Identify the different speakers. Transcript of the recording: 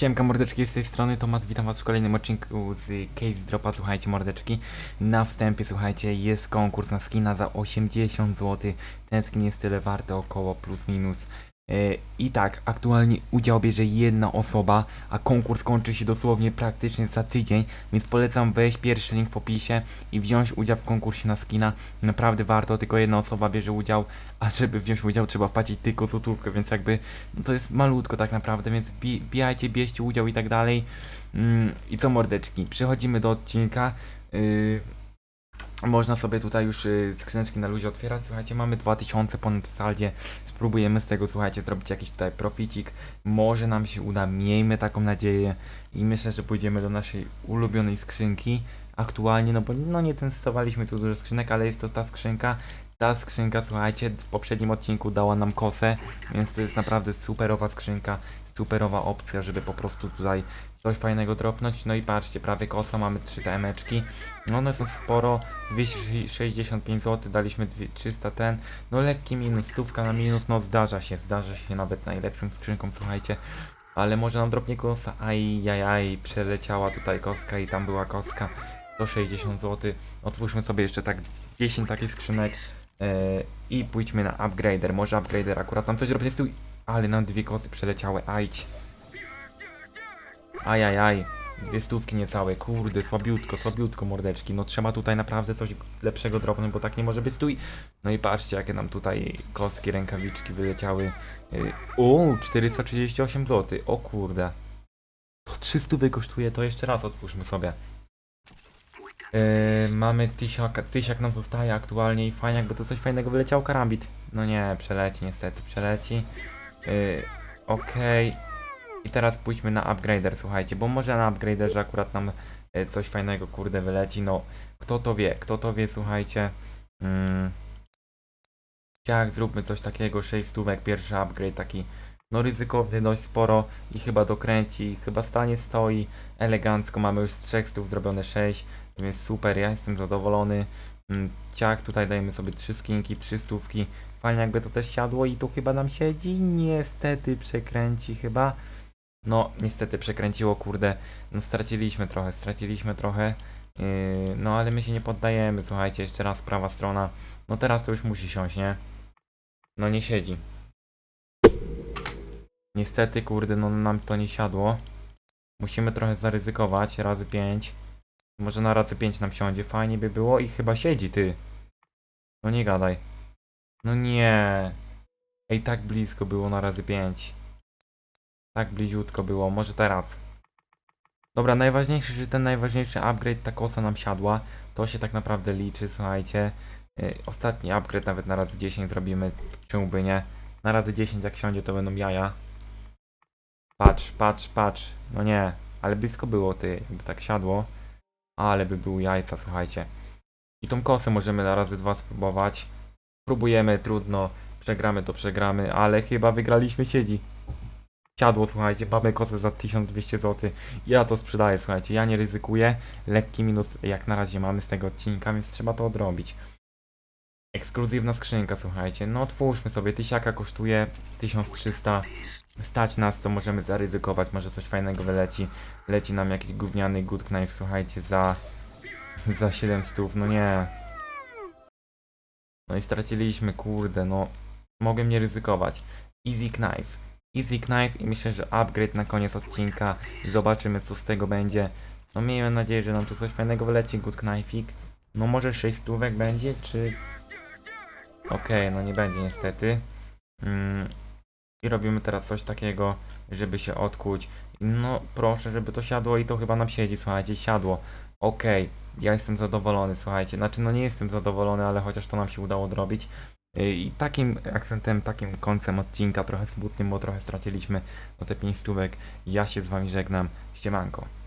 Speaker 1: Siemka mordeczki z tej strony Tomasz, witam was w kolejnym odcinku z Case Dropa, słuchajcie mordeczki Na wstępie słuchajcie, jest konkurs na skina za 80 zł Ten skin jest tyle warty, około plus minus I tak, aktualnie udział bierze jedna osoba, a konkurs kończy się dosłownie praktycznie za tydzień, więc polecam wejść pierwszy link w opisie i wziąć udział w konkursie na skina. Naprawdę warto, tylko jedna osoba bierze udział, a żeby wziąć udział trzeba wpłacić tylko złotówkę, więc jakby no to jest malutko tak naprawdę, więc bi- bijajcie, bierzcie udział i tak dalej. Mm, I co mordeczki, przechodzimy do odcinka. Yy, można sobie tutaj już y, skrzyneczki na luzie otwierać. Słuchajcie, mamy 2000 ponad w saldzie. Spróbujemy z tego, słuchajcie, zrobić jakiś tutaj proficik. Może nam się uda, miejmy taką nadzieję. I myślę, że pójdziemy do naszej ulubionej skrzynki. Aktualnie, no bo no nie testowaliśmy tu dużo skrzynek, ale jest to ta skrzynka. Ta skrzynka, słuchajcie, w poprzednim odcinku dała nam kosę, więc to jest naprawdę superowa skrzynka, superowa opcja, żeby po prostu tutaj coś fajnego dropnąć. No i patrzcie, prawie kosa, mamy 3 temeczki. No one są sporo, 265 zł, daliśmy dwie- 300 ten, no lekki minus, stówka na minus, no zdarza się, zdarza się nawet najlepszym skrzynkom, słuchajcie. Ale może nam dropnie kosa, ajajaj, przeleciała tutaj koska i tam była koska, 160 zł. Otwórzmy sobie jeszcze tak 10 takich skrzynek i pójdźmy na upgrader, może upgrader akurat tam coś dropnie stój, ale nam dwie kosy przeleciały, ajdź. Ajajaj, dwie stówki niecałe, kurde, słabiutko, słabiutko mordeczki, no trzeba tutaj naprawdę coś lepszego dropnąć, bo tak nie może być, stój. No i patrzcie, jakie nam tutaj kostki, rękawiczki wyleciały. O, 438 zł, o kurde. To 300 kosztuje, to jeszcze raz otwórzmy sobie. Yy, mamy tysiak, tysiak nam zostaje aktualnie i fajnie, jakby to coś fajnego wyleciał karambit. No nie, przeleci niestety, przeleci. Yy, Okej. I teraz pójdźmy na upgrader, słuchajcie, bo może na upgraderze akurat nam e, coś fajnego, kurde, wyleci, no, kto to wie, kto to wie, słuchajcie. Mm. Jak zróbmy coś takiego, 6 stówek, pierwszy upgrade taki, no ryzykowny dość sporo i chyba dokręci, chyba stanie stoi elegancko, mamy już z 3 stów zrobione 6, więc super, ja jestem zadowolony. Mm, Ciach, tutaj dajemy sobie 3 skinki, 3 stówki, fajnie jakby to też siadło i tu chyba nam siedzi, niestety przekręci chyba. No, niestety przekręciło, kurde. No, straciliśmy trochę, straciliśmy trochę. Yy, no, ale my się nie poddajemy. Słuchajcie, jeszcze raz prawa strona. No, teraz to już musi siąść, nie? No, nie siedzi. Niestety, kurde, no nam to nie siadło. Musimy trochę zaryzykować. Razy 5. Może na razy 5 nam siądzie. Fajnie by było i chyba siedzi, ty. No, nie gadaj. No nie. Ej, tak blisko było na razy 5. Tak bliziutko było, może teraz. Dobra, najważniejszy, że ten najważniejszy upgrade, ta kosa nam siadła. To się tak naprawdę liczy, słuchajcie. Yy, ostatni upgrade nawet na razy 10 zrobimy, czemu by nie. Na razy 10 jak siądzie to będą jaja. Patrz, patrz, patrz. No nie, ale blisko było ty, jakby tak siadło. Ale by był jajca, słuchajcie. I tą kosę możemy na razy dwa spróbować. Próbujemy, trudno. Przegramy to przegramy, ale chyba wygraliśmy siedzi siadło, słuchajcie, mamy kosę za 1200 zł. Ja to sprzedaję, słuchajcie, ja nie ryzykuję. Lekki minus jak na razie mamy z tego odcinka, więc trzeba to odrobić. Ekskluzywna skrzynka, słuchajcie. No otwórzmy sobie, tysiaka kosztuje 1300. Stać nas, to możemy zaryzykować, może coś fajnego wyleci. Leci nam jakiś gówniany good knife, słuchajcie, za za 700, no nie. No i straciliśmy, kurde, no mogłem nie ryzykować. Easy knife. Easy Knife i myślę, że upgrade na koniec odcinka. Zobaczymy co z tego będzie. No miejmy nadzieję, że nam tu coś fajnego wyleci, good knife'ik. No może 6 stówek będzie, czy... Okej, no nie będzie niestety. Mm. I robimy teraz coś takiego, żeby się odkuć. No proszę, żeby to siadło i to chyba nam siedzi, słuchajcie, siadło. Okej, ja jestem zadowolony, słuchajcie. Znaczy, no nie jestem zadowolony, ale chociaż to nam się udało zrobić. I takim akcentem, takim końcem odcinka, trochę smutnym, bo trochę straciliśmy o te 5 stówek. Ja się z wami żegnam. Ściemanko.